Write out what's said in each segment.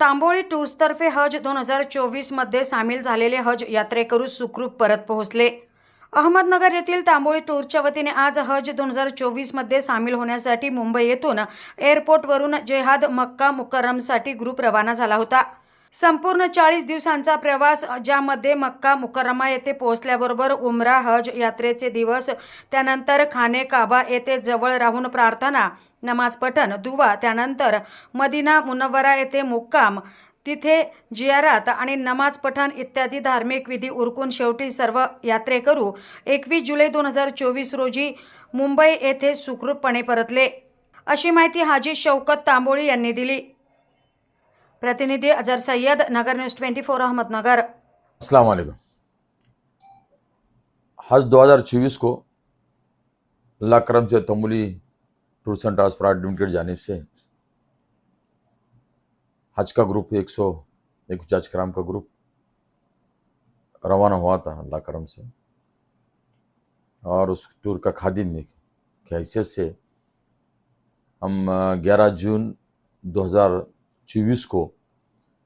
तांबोळी टूर्सतर्फे हज दोन हजार चोवीसमध्ये सामील झालेले हज यात्रेकरू सुखरूप परत पोहोचले. अहमदनगर येथील तांबोळी टूरच्या वतीने आज हज दोन हजार चोवीसमध्ये सामील होण्यासाठी मुंबई येथून एअरपोर्टवरून जेहाद मक्का मुकर्रमसाठी ग्रुप रवाना झाला होता. संपूर्ण चाळीस दिवसांचा प्रवास ज्यामध्ये मक्का मुकर्रमा येथे पोहोचल्याबरोबर उमरा हज यात्रेचे दिवस त्यानंतर खाने काबा येथे जवळ राहून प्रार्थना नमाज पठण दुवा त्यानंतर मदिना मुनव्वरा येथे मुक्काम तिथे जियारात आणि नमाज पठण इत्यादी धार्मिक विधी उरकून शेवटी सर्व यात्रेकरू एकवीस जुलै दोन हजार चोवीस रोजी मुंबई येथे सुखरूपपणे परतले. अशी माहिती हाजी शौकत तांबोळी यांनी दिली. प्रतिनिधी Azhar Sayyad Nagar news twenty four, Ahmednagar. अस्सलाम वालेकुम हज 2024 को अल्लाह करम से Tamuli tours and transport limited जानिब से हज का ग्रुप एक सौ, एक हज कराम का ग्रुप रवाना हुआ था अल्लाह करम से। और उस टूर का खादिम की हैसियत से हम ग्यारह जून 2024 को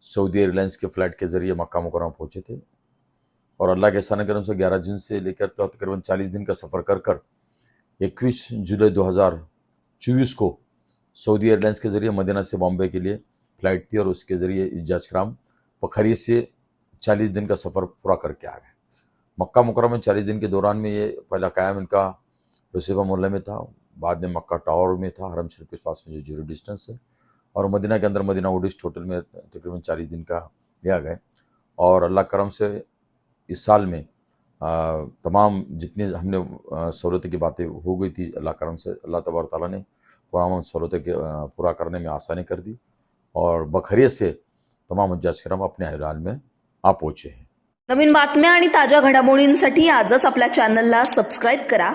सऊदी एयरलाइंस के फ़्लाइट के ज़रिए मक्का मुकरम पहुँचे थे और अल्लाह के सन करम से 11 जून से लेकर तो तकरीबन 40 दिन का सफ़र कर कर 21 जुलाई 2024 को सऊदी एयरलाइंस के ज़रिए मदीना से बॉम्बे के लिए फ़्लाइट थी और उसके ज़रिए इजाज कराम पखरी से 40 दिन का सफ़र पूरा करके आ गए। मक्का मुकरम में 40 दिन के दौरान में ये पहला कायम इनका रसीबा मोहल्ले में था, बाद में मक्का टावर में था, हरम शरीफ के पास में जो ज़ीरो डिस्टेंस है। और मदीना के अंदर मदीना वुडिस्ट होटल में तकरीबन चालीस दिन का लिया गए और अल्लाह करम से इस साल में आ, तमाम जितनी हमने सहूलत की बातें हो गई थी अल्लाह करम से अल्लाह तबार ताला ने सहूलतें के पूरा करने में आसानी कर दी और बखरियत से तमाम हजाज करम अपने अहलाल में आ पहुँचे हैं। नवीन बातम्या आणि ताज्या घडामोडींसाठी आजच आपल्या चॅनलला सबस्क्राईब करा.